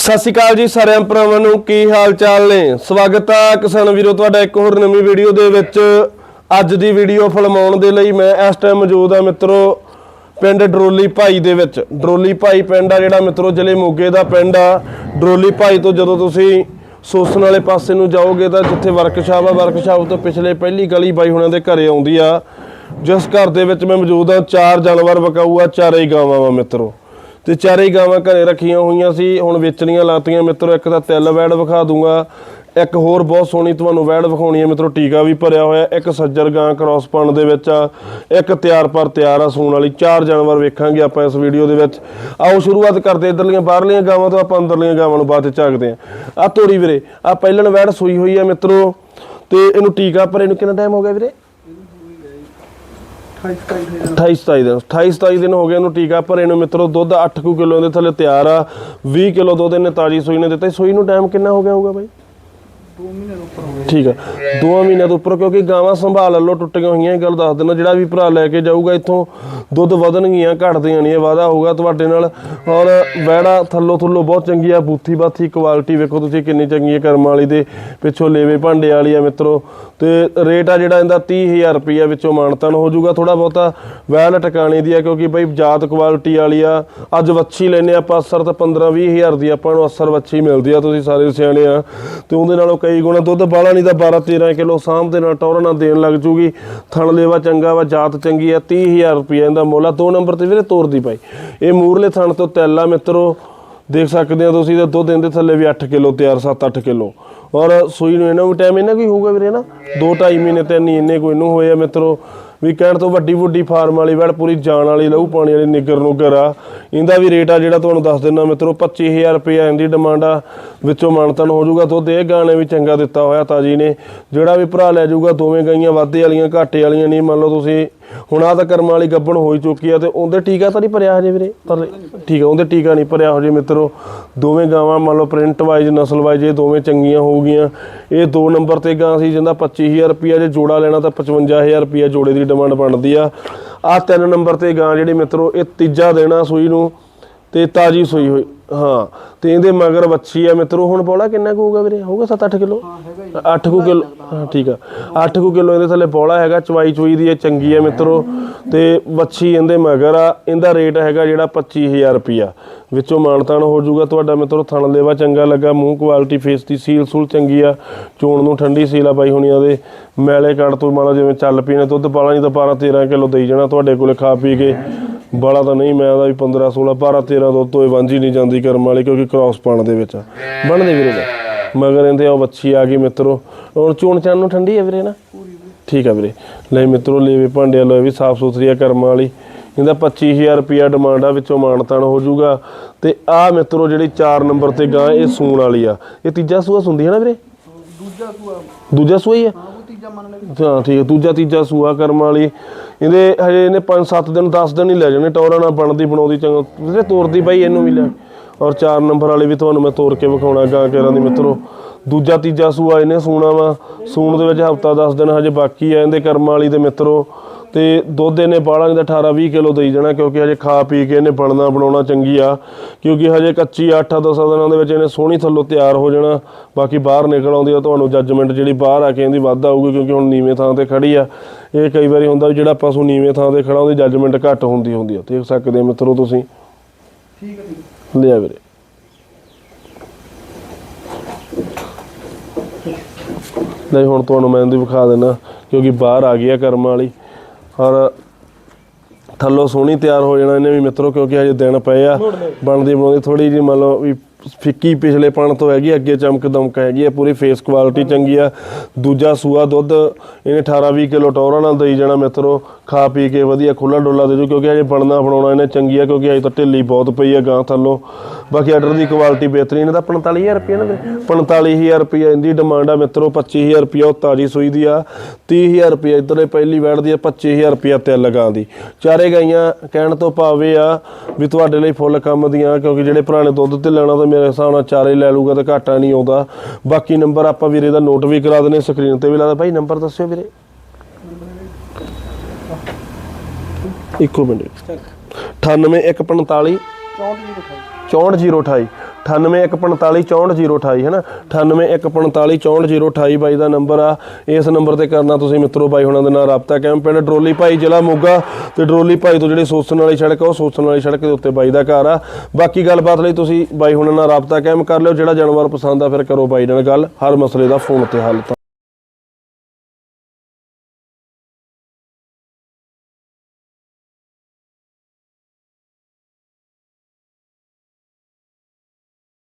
ਸਤਿ ਸ਼੍ਰੀ ਅਕਾਲ ਜੀ ਸਾਰਿਆਂ ਭਰਾਵਾਂ ਨੂੰ, ਕੀ ਹਾਲ ਚਾਲ ਨੇ? ਸਵਾਗਤ ਆ ਕਿਸਾਨ ਵੀਰੋ, ਤੁਹਾਡਾ ਇੱਕ ਹੋਰ ਨਵੀਂ ਵੀਡੀਓ ਦੇ ਵਿੱਚ। ਅੱਜ ਦੀ ਵੀਡੀਓ ਫਿਲਮਾਉਣ ਦੇ ਲਈ ਮੈਂ ਇਸ ਟਾਈਮ ਮੌਜੂਦ ਆ ਮਿੱਤਰੋ, ਪਿੰਡ ਡਰੋਲੀ ਭਾਈ ਦੇ ਵਿੱਚ। ਡਰੋਲੀ ਭਾਈ ਪਿੰਡ ਆ, ਜਿਹੜਾ ਮਿੱਤਰੋ ਜ਼ਿਲ੍ਹੇ ਮੋਗੇ ਦਾ ਪਿੰਡ ਆ। ਡਰੋਲੀ ਭਾਈ ਤੋਂ ਜਦੋਂ ਤੁਸੀਂ ਸੋਸਨ ਵਾਲੇ ਪਾਸੇ ਨੂੰ ਜਾਓਗੇ ਤਾਂ ਜਿੱਥੇ ਵਰਕਸ਼ਾਪ ਆ, ਵਰਕਸ਼ਾਪ ਤੋਂ ਪਿਛਲੇ ਪਹਿਲੀ ਗਲੀ ਬਾਈ ਹੁਣਾਂ ਦੇ ਘਰੇ ਆਉਂਦੀ ਆ। ਜਿਸ ਘਰ ਦੇ ਵਿੱਚ ਮੈਂ ਮੌਜੂਦ ਆ ਚਾਰ ਜਾਨਵਰ ਵਿਕਾਊ ਆ, ਚਾਰੇ ਹੀ ਗਾਵਾਂ ਵਾ ਮਿੱਤਰੋ। ਤੇ ਚਾਰੇ ਹੀ ਗਾਵਾਂ ਘਰੇ ਰੱਖੀਆਂ ਹੋਈਆਂ ਸੀ, ਹੁਣ ਵੇਚਣੀਆਂ ਲਾਤੀਆਂ। ਮਿੱਤਰੋ, ਇੱਕ ਤਾਂ ਤਿੱਲ ਵੈੜ ਵਿਖਾ ਦੂੰਗਾ। ਇੱਕ ਹੋਰ ਬਹੁਤ ਸੋਹਣੀ ਤੁਹਾਨੂੰ ਵੈੜ ਵਿਖਾਉਣੀ ਹੈ। ਮਿੱਤਰੋ, ਟੀਕਾ ਵੀ ਭਰਿਆ ਹੋਇਆ। ਇੱਕ ਸੱਜਰ ਗਾਂ ਕ੍ਰਾਸ ਪਣ ਦੇ ਵਿੱਚ ਆ। ਇੱਕ ਤਿਆਰ ਪਰ ਤਿਆਰ ਆ ਸੂਣ ਵਾਲੀ। ਚਾਰ ਜਾਨਵਰ ਵੇਖਾਂਗੇ ਆਪਾਂ ਇਸ ਵੀਡੀਓ ਦੇ ਵਿੱਚ। ਆਓ, ਸ਼ੁਰੂਆਤ ਕਰਦੇ ਇਧਰਲੀਆਂ ਬਾਹਰਲੀਆਂ ਗਾਵਾਂ ਤੋਂ ਆਪਾਂ ਅੰਦਰਲੀਆਂ ਗਾਵਾਂ ਨੂੰ ਬਾਅਦ ਚ ਝਾਕਦੇ ਆ ਆ ਤੋੜੀ ਵੀਰੇ ਆ ਪਹਿਲਣ ਵੈੜ ਸੂਈ ਹੋਈ ਆ ਮਿੱਤਰੋ। ਤੇ ਇਹਨੂੰ ਟੀਕਾ ਭਰੇ ਨੂੰ ਕਿੰਨਾ ਟਾਈਮ ਹੋ ਗਿਆ ਵੀਰੇ? 28 27 ਦਿਨ। 28 27 ਦਿਨ। ਹੋ ਗਏ ਇਹਨੂੰ ਟੀਕਾ ਭਰੇ ਨੂੰ। ਮਿੱਤਰੋ, ਦੁੱਧ 8 ਕੁ ਕਿਲੋ ਦੇ ਥੱਲੇ ਤਿਆਰ ਆ। 20 ਕਿਲੋ ਦੁੱਧ ਇਹਨੇ ਤਾਜੀ ਸੂਈ ਨੇ ਦਿੱਤਾ। ਸੂਈ ਨੂੰ ਟਾਈਮ ਕਿੰਨਾ ਹੋ ਗਿਆ ਹੋਊਗਾ ਬਾਈ? ਠੀਕ ਆ। 2 ਮਹੀਨਿਆਂ ਤੋਂ ਉੱਪਰ, ਕਿਉਂਕਿ ਗਾਵਾਂ ਸੰਭਾਲ ਲਓ, ਟੁੱਟੀਆਂ ਹੋਈਆਂ, ਇਹ ਗੱਲ ਦੱਸ ਦਿੰਦਾ, ਜਿਹੜਾ ਵੀ ਭਰਾ ਲੈ ਕੇ ਜਾਊਗਾ, ਇੱਥੋਂ ਦੁੱਧ ਵਧਣਗੀਆਂ, ਘਟਦੀਆਂ ਨਹੀਂ, ਇਹ ਵਾਦਾ ਹੋਊਗਾ ਤੁਹਾਡੇ ਨਾਲ। ਔਰ ਵੈੜਾ ਥੱਲੋ ਥੱਲੋ ਬਹੁਤ ਚੰਗੀ ਆ, ਬੂਥੀ ਬਾਥੀ ਕੁਆਲਿਟੀ ਵੇਖੋ ਤੁਸੀਂ ਕਿੰਨੀ ਚੰਗੀ ਹੈ ਕਰਮ ਵਾਲੀ ਦੇ ਪਿੱਛੋਂ ਲੇਵੇ ਭਾਂਡੇ ਵਾਲੀ ਆ ਮਿੱਤਰੋ। ਤੇ ਰੇਟ ਆ ਜਿਹੜਾ ਇਹਦਾ 30000 ਰੁਪਈਆ ਵਿੱਚੋਂ ਮਾਨਤਨ ਹੋ ਜਾਊਗਾ। ਥੋੜਾ ਬਹੁਤਾ ਵੈਲ ਟਿਕਾਣੇ ਦੀ ਆ, ਕਿਉਂਕਿ ਬਈ ਜਾਤ ਕੁਆਲਿਟੀ ਵਾਲੀ ਆ, ਅੱਜ ਵੱਛੀ ਲੈਨੇ ਆਪਾਂ, ਅਸਰ ਤਾਂ 15 20000 ਦੀ ਆਪਾਂ ਨੂੰ ਅਸਰ ਵੱਛੀ ਮਿਲਦੀ ਆ, ਤੁਸੀਂ ਸਾਰੇ ਸਿਆਣੇ ਆ। ਤੇ ਉਹਦੇ ਨਾਲੋਂ ਕਈ ਗੁਣਾ ਦੁੱਧ ਬਾਲਾ ਨਹੀਂ ਤਾਂ 12 13 ਕਿਲੋ ਸਾਂਭ ਦੇ ਨਾਲ ਟੌਰ ਨਾਲ ਦੇਣ ਲੱਗ ਜੂਗੀ। ਥਣ ਲੇਵਾ ਚੰਗਾ ਵਾ, ਜਾਤ ਚੰਗੀ ਆ 30000 ਰੁਪਈਆ ਇਹਦਾ ਮੁੱਲ ਆ। ਦੋ ਨੰਬਰ ਤੇ ਵੀਰੇ ਤੋਰਦੀ ਪਾਈ ਇਹ ਮੂਰਲੇ ਥਣ ਤੋਂ ਤੈਲਾ ਮਿੱਤਰੋ। ਦੇਖ ਸਕਦੇ ਆ ਤੁਸੀਂ ਤਾਂ ਦੁੱਧ ਇਹਦੇ ਥੱਲੇ ਵੀ 8 ਕਿਲੋ ਤਿਆਰ 7-8 ਕਿਲੋ। ਔਰ ਸੂਈ ਨੂੰ ਇਹਨਾਂ ਵੀ ਟਾਈਮ ਇਹਨਾਂ ਕੋਈ ਹੋਊਗਾ ਵੀਰੇ ਨਾ? 2-2.5 ਮਹੀਨੇ ਤਿੰਨ ਹੀ ਇੰਨੇ ਕੋਈ ਇਹਨੂੰ ਹੋਏ ਆ ਮਿੱਤਰੋ। ਵੀ ਕਹਿਣ ਤੋਂ ਵੱਡੀ ਵੱਡੀ ਫਾਰਮ ਵਾਲੀ ਵੜ ਪੂਰੀ ਜਾਣ ਵਾਲੀ ਲਹੂ ਪਾਣੀ ਵਾਲੀ ਨਿੱਗਰ ਨੁੱਗਰ ਆ। ਇਹਦਾ ਵੀ ਰੇਟ ਆ ਜਿਹੜਾ ਤੁਹਾਨੂੰ ਦੱਸ ਦਿੰਦਾ ਮਿੱਤਰੋ 25000 ਰੁਪਏ ਇਹਦੀ ਡਿਮਾਂਡ ਆ। ਵਿੱਚੋਂ ਮਾਨਤਨ ਹੋ ਜਾਊਗਾ ਦੁੱਧ। ਇਹ ਗਾਣੇ ਵੀ ਚੰਗਾ ਦਿੱਤਾ ਹੋਇਆ ਤਾਜੀ ਨੇ। ਜਿਹੜਾ ਵੀ ਭਰਾ ਲੈ ਜਾਊਗਾ, ਦੋਵੇਂ ਗਾਈਆਂ ਵਾਧੇ ਵਾਲੀਆਂ, ਘਾਟੇ ਵਾਲੀਆਂ ਨਹੀਂ। ਮੰਨ ਲਓ ਤੁਸੀਂ ਹੁਣ ਆ ਤਾਂ ਕਰਮਾਂ ਵਾਲੀ ਗੱਬਣ ਹੋਈ ਚੁੱਕੀ ਆ ਤੇ ਉਹਦੇ ਟੀਕਾ ਤਾਂ ਨਹੀਂ ਭਰਿਆ ਹਜੇ ਵੀਰੇ? ਪਰ ਠੀਕ ਆ, ਉਹਦੇ ਟੀਕਾ ਨਹੀਂ ਭਰਿਆ ਹਜੇ ਮਿੱਤਰੋ। ਦੋਵੇਂ ਗਾਵਾਂ ਮੰਨ ਲਓ ਪ੍ਰਿੰਟ ਵਾਈਜ਼ ਨਸਲ ਵਾਈਜ਼ ਇਹ ਦੋਵੇਂ ਚੰਗੀਆਂ ਹੋਊਗੀਆਂ। ਇਹ ਦੋ ਨੰਬਰ ਤੇ ਗਾਂ ਸੀ ਜਿੰਦਾ 25000 ਰੁਪਿਆ ਜੇ ਜੋੜਾ ਲੈਣਾ ਤਾਂ 55000 ਰੁਪਿਆ ਜੋੜੇ ਦੀ ਡਿਮਾਂਡ ਬਣਦੀ ਆ। ਆ ਤਿੰਨ ਨੰਬਰ ਤੇ ਗਾਂ ਜਿਹੜੀ ਮਿੱਤਰੋ, ਇਹ ਤੀਜਾ ਦੇਣਾ ਸੂਈ ਨੂੰ। ਤੇ ਤਾਜੀ ਸੂਈ ਹੋਈ ਹਾਂ। ਤੇ ਇਹਦੇ ਮਗਰ ਵੱਛੀ ਆ ਮਿੱਤਰੋ ਹੁਣ ਪੌਲਾ ਕਿੰਨਾ ਕੁ ਹੋਊਗਾ ਵੀਰੇ? ਹੋਊਗਾ 7-8 ਕਿਲੋ? 8 ਕੁ ਕਿਲੋ ਹਾਂ ਠੀਕ ਆ। 8 ਕੁ ਕਿਲੋ ਇਹਦੇ ਥੱਲੇ ਪੌਲਾ ਹੈਗਾ ਚਵਾਈ ਚੁਈ ਦੀ ਇਹ ਚੰਗੀ ਆ ਮਿੱਤਰੋ। ਤੇ ਵੱਛੀ ਇਹਦੇ ਮਗਰ ਆ ਇਹਦਾ ਰੇਟ ਹੈਗਾ ਜਿਹੜਾ 25000 ਰੁਪਿਆ ਵਿੱਚੋਂ ਮਾਨਤਾਨ ਹੋ ਜਾਊਗਾ ਤੁਹਾਡਾ ਮਿੱਤਰੋ ਥਣ ਲੇਵਾ ਚੰਗਾ ਲੱਗਾ ਮੂੰਹ ਕੁਆਲਿਟੀ ਫੇਸ ਦੀ ਸੀਲ ਸੂਲ ਚੰਗੀ ਆ ਚੋਣ ਨੂੰ ਠੰਡੀ ਸੀਲ ਆ ਬਾਈ ਹੁਣੀਆਂ ਦੇ ਮੈਲੇ ਕੱਢ ਤੋਂ ਮਾਲਾ ਜਿਵੇਂ ਚੱਲ ਪੀਣੇ ਦੁੱਧ ਪਾਲਾ ਨਹੀਂ ਤਾਂ 12 13 ਕਿਲੋ ਦੇਈ ਜਾਣਾ ਤੁਹਾਡੇ ਕੋਲੇ ਖਾ ਪੀ ਕੇ। ਬਾਲਾ ਤਾਂ ਨਹੀਂ ਮੈਂ ਉਹਦਾ ਵੀ 15 16 12 13 ਦੁੱਧ ਤੋਂ ਇਹ ਵਾਂਝੀ ਨਹੀਂ ਜਾਂਦੀ ਕਰਮ ਵਾਲੀ ਕਿਉਂਕਿ ਕ੍ਰਾਸ ਪਾਣ ਦੇ ਵਿੱਚ। ਬਣਦੇ ਵੀਰੇ ਦਾ ਮਗਰ ਇਹਦੇ ਉਹ ਬੱਚੀ ਆ ਗਈ ਮਿੱਤਰੋ। ਹੁਣ ਚੋਣ ਚਾਣ ਨੂੰ ਠੰਡੀ ਹੈ ਵੀਰੇ ਨਾ? ਠੀਕ ਆ ਵੀਰੇ। ਲੈ ਮਿੱਤਰੋ ਲੇਵੇ ਭਾਂਡੇ ਲੋ ਇਹ ਵੀ ਸਾਫ਼ ਸੁਥਰੀ ਆ ਕਰਮ ਵਾਲੀ। ਇਹਦਾ 25000 ਰੁਪਿਆ ਡਿਮਾਂਡ ਆ ਵਿੱਚੋਂ ਮਾਨਤਾਨ ਹੋ ਜਾਊਗਾ। ਤੇ ਆ ਮਿੱਤਰੋ ਜਿਹੜੀ 4 ਨੰਬਰ ਤੇ ਗਾਂ ਇਹ ਸੂਣ ਵਾਲੀ ਆ। ਇਹ ਤੀਜਾ ਸੂਆ ਸੁੰਦੀ ਹੈ ਨਾ ਵੀਰੇ? ਦੂਜਾ ਸੂਆ। ਦੂਜਾ ਸੂਆ ਹੀ ਆ? ਹਾਂ ਉਹ ਤੀਜਾ ਮੰਨ ਲੈ ਹਾਂ ਠੀਕ ਹੈ ਦੂਜਾ ਤੀਜਾ ਸੂਆ ਕਰਮ ਵਾਲੀ। ਇਹਦੇ ਹਜੇ ਇਹਨੇ 5-7 ਦਿਨ 10 ਦਿਨ ਹੀ ਲੈ ਜਾਣੇ, ਟੌਰਾਂ ਨਾਲ ਬਣਦੀ, ਬਣਾਉਂਦੀ, ਚੰਗਾ। ਵੀਰੇ ਤੋਰਦੀ ਬਾਈ ਇਹਨੂੰ ਵੀ ਲੈ। ਔਰ 4 ਨੰਬਰ ਵਾਲੇ ਵੀ ਤੁਹਾਨੂੰ ਮੈਂ ਤੋਰ ਕੇ ਵਿਖਾਉਣਾ, ਗਾਂ ਕੇਰਾਂ ਦੀ ਮਿੱਤਰੋ। ਦੂਜਾ, ਤੀਜਾ ਸੂਆ ਇਹਨੇ ਸੂਣਾ ਵਾ। ਸੂਣ ਦੇ ਵਿੱਚ ਹਫਤਾ 10 ਦਿਨ ਹਜੇ ਬਾਕੀ ਆ ਇਹਦੇ ਕਰਮ ਵਾਲੀ ਦੇ ਮਿੱਤਰੋ। ਤੇ ਦੁੱਧ ਇਹਨੇ ਬਾਲਾਂ ਦਾ 18 20 ਕਿਲੋ ਦੇਈ ਜਾਣਾ ਕਿਉਂਕਿ ਹਜੇ ਖਾ ਪੀ ਕੇ ਇਹਨੇ ਬਣਨਾ ਬਣਾਉਣਾ ਚੰਗੀ ਆ ਕਿਉਂਕਿ ਹਜੇ ਕੱਚੀ 8-10 ਦਿਨਾਂ ਦੇ ਵਿੱਚ ਇਹਨੇ ਸੋਹਣੀ ਥੱਲੋਂ ਤਿਆਰ ਹੋ ਜਾਣਾ। ਬਾਕੀ ਬਾਹਰ ਨਿਕਲ ਆਉਂਦੀ ਆ ਤੁਹਾਨੂੰ ਜੱਜਮੈਂਟ ਜਿਹੜੀ ਬਾਹਰ ਆ ਕੇ ਇਹਦੀ ਵੱਧ ਆਊਗੀ ਕਿਉਂਕਿ ਹੁਣ ਨੀਵੇਂ ਥਾਂ ਤੇ ਖੜੀ ਆ। ਇਹ ਕਈ ਵਾਰੀ ਹੁੰਦਾ ਵੀ ਜਿਹੜਾ ਪਸ਼ੂ ਨੀਵੇਂ ਥਾਂ ਤੇ ਖੜਾ ਉਹਦੀ ਜੱਜਮੈਂਟ ਘੱਟ ਹੁੰਦੀ ਹੁੰਦੀ ਆ। ਦੇਖ ਸਕਦੇ ਮਿੱਤਰੋ ਤੁਸੀਂ। ਠੀਕ ਹੈ ਹੈ ਲਿਆ ਵੀਰੇ। ਨਹੀਂ ਹੁਣ ਤੁਹਾਨੂੰ ਮੈਂ ਇਹਦੀ ਵਿਖਾ ਦੇਣਾ ਕਿਉਂਕਿ ਬਾਹਰ ਆ ਗਈ ਆ ਕਰਮ ਵਾਲੀ। ਔਰ ਥੱਲੋਂ ਸੋਹਣੀ ਤਿਆਰ ਹੋ ਜਾਣਾ ਇਹਨੇ ਵੀ ਮਿੱਤਰੋ ਕਿਉਂਕਿ ਹਜੇ ਦਿਨ ਪਏ ਆ। ਬਣਦੀ ਬਣਾਉਂਦੀ ਥੋੜੀ ਜਿਹੀ ਮੰਨ ਲਓ ਵੀ ਫਿੱਕੀ ਪਿਛਲੇ ਪਣ ਤੋਂ ਹੈਗੀ ਅੱਗੇ ਚਮਕ ਦਮਕ ਹੈਗੀ ਆ, ਪੂਰੀ ਫੇਸ ਕੁਆਲਿਟੀ ਚੰਗੀ ਆ। ਦੂਜਾ ਸੂਆ ਦੁੱਧ, ਇਹਨੇ 18 20 ਕਿਲੋ ਟੌਰਾਂ ਨਾਲ ਦੇਈ ਜਾਣਾ ਮਿੱਤਰੋ। ਖਾ ਪੀ ਕੇ ਵਧੀਆ ਖੁੱਲਾ ਡੋਲਾ ਦੇ ਜੂ ਕਿਉਂਕਿ ਹਜੇ ਬਣਨਾ ਬਣਾਉਣਾ ਇਹਨੇ ਚੰਗੀ ਆ, ਕਿਉਂਕਿ ਅਜੇ ਤਾਂ ਢਿੱਲੀ ਬਹੁਤ ਪਈ ਆ ਗਾਂ ਥੱਲੋਂ। ਬਾਕੀ ਆਰਡਰ ਦੀ ਕੁਆਲਿਟੀ ਬਿਹਤਰੀਨ, ਇਹਦਾ 45000 ਰੁਪਏ ਨਾ ਵੀਰੇ? 45000 ਰੁਪਏ ਇਹਦੀ ਡਿਮਾਂਡ ਆ ਮਿੱਤਰੋ 25000 ਰੁਪਏ ਉਹ ਤਾਜੀ ਸੂਈ ਦੀ ਆ। 30000 ਰੁਪਏ ਇਧਰਲੇ ਪਹਿਲੀ ਵੈੜ ਦੀ ਆ 25000 ਰੁਪਏ ਤੇ ਲਗਾਂ ਦੀ। ਚਾਰੇ ਗਾਈਆਂ ਕਹਿਣ ਤੋਂ ਭਾਵੇਂ ਆ ਵੀ ਤੁਹਾਡੇ ਲਈ ਫੁੱਲ ਕੰਮ ਦੀਆਂ, ਕਿਉਂਕਿ ਜਿਹੜੇ ਪੁਰਾਣੇ ਦੁੱਧ ਤੇ ਲੈਣਾ ਤਾਂ ਮੇਰੇ ਹਿਸਾਬ ਨਾਲ ਚਾਰੇ ਲੈ ਲੂਗਾ ਤਾਂ ਘਾਟਾ ਨਹੀਂ ਆਉਂਦਾ। ਬਾਕੀ ਨੰਬਰ ਆਪਾਂ ਵੀਰੇ ਦਾ ਨੋਟ ਵੀ ਕਰਾ ਦਨੇ ਸਕਰੀਨ ਤੇ ਵੀ ਲਾਦਾ ਭਾਈ ਨੰਬਰ ਦੱਸਿਓ ਵੀਰੇ। ਇੱਕੋ ਮਿੰਟ। 98145 64 ਜੀ ਦਿਖਾਈ 64028 9814544028 ਹੈ ਨਾ 9814544028 ਬਾਈ ਦਾ ਨੰਬਰ ਆ ਇਸ ਨੰਬਰ ਤੇ ਕਰਨਾ ਤੁਸੀਂ ਮਿੱਤਰੋ ਬਾਈ ਹੁਣਾਂ ਦੇ ਨਾਲ ਰਾਬਤਾ ਕਾਇਮ ਪਿੰਡ ਡਰੋਲੀ ਭਾਈ ਜ਼ਿਲ੍ਹਾ ਮੋਗਾ ਤੇ ਡਰੋਲੀ ਭਾਈ ਤੋਂ ਜਿਹੜੀ ਸੋਸਣ ਵਾਲੀ ਸੜਕ ਆ ਉਹ ਸੋਸਣ ਵਾਲੀ ਸੜਕ ਦੇ ਉੱਤੇ ਬਾਈ ਦਾ ਘਰ ਆ ਬਾਕੀ ਗੱਲਬਾਤ ਲਈ ਤੁਸੀਂ ਬਾਈ ਹੁਣਾਂ ਨਾਲ ਰਾਬਤਾ ਕਾਇਮ ਕਰ ਲਿਓ ਜਿਹੜਾ ਜਾਨਵਰ ਪਸੰਦ ਆ ਫਿਰ ਕਰੋ ਬਾਈ ਨਾਲ ਗੱਲ ਹਰ ਮਸਲੇ ਦਾ ਫੋਨ ਤੇ ਹੱਲ